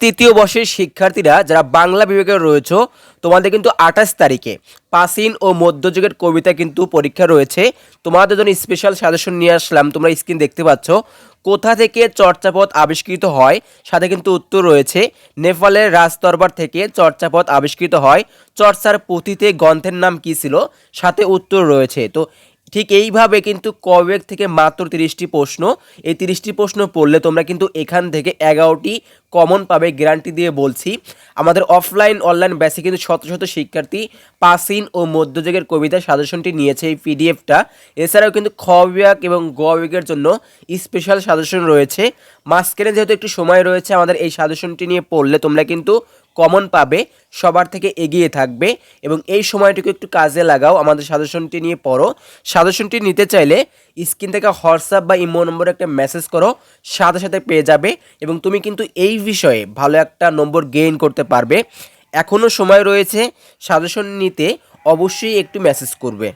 তৃতীয় বর্ষের শিক্ষার্থীরা যারা বাংলা বিভাগে রয়েছে, তোমাদের কিন্তু আঠাশ তারিখে পাসিন ও মধ্যযুগের কবিতা কিন্তু পরীক্ষা রয়েছে। তোমাদের জন্য স্পেশাল সাজেশন নিয়ে আসলাম, তোমরা স্ক্রিন দেখতে পাচ্ছ। কোথা থেকে চর্চাপদ আবিষ্কৃত হয়, সাথে কিন্তু উত্তর রয়েছে। নেপালের রাজদরবার থেকে চর্চাপদ আবিষ্কৃত হয়। চর্চার পুঁথিতে গ্রন্থের নাম কী ছিল, সাথে উত্তর রয়েছে। তো ঠিক এইভাবে কিন্তু কবেক থেকে মাত্র তিরিশটি প্রশ্ন, এই তিরিশটি প্রশ্ন পড়লে তোমরা কিন্তু এখান থেকে এগারোটি কমন পাবে গ্যারান্টি দিয়ে বলছি। আমাদের অফলাইন অনলাইন ব্যাসে কিন্তু শত শত শিক্ষার্থী পাসিন ও মধ্যযুগের কবিতা সাজেশনটি নিয়েছে এই পিডিএফটা এছাড়াও কিন্তু খ বিভাগ এবং গ বিভাগের জন্য স্পেশাল সাজেশন রয়েছে। মাঝখানে যেহেতু একটু সময় রয়েছে আমাদের এই সাজেশনটি নিয়ে পড়লে তোমরা কিন্তু কমন পাবে, সবার থেকে এগিয়ে থাকবে এবং এই সময়টুকু একটু কাজে লাগাও, আমাদের সাজেশনটি নিয়ে পড়ো। সাজেশনটি নিতে চাইলে স্ক্রিন থেকে হোয়াটসঅ্যাপ বা ইমো নম্বরে একটা মেসেজ করো, সাথে সাথে পেয়ে যাবে এবং তুমি কিন্তু এই বিষয়ে ভালো একটা নম্বর গেইন করতে পারবে। এখনও সময় রয়েছে, সাজেশন নিতে অবশ্যই একটু মেসেজ করবে।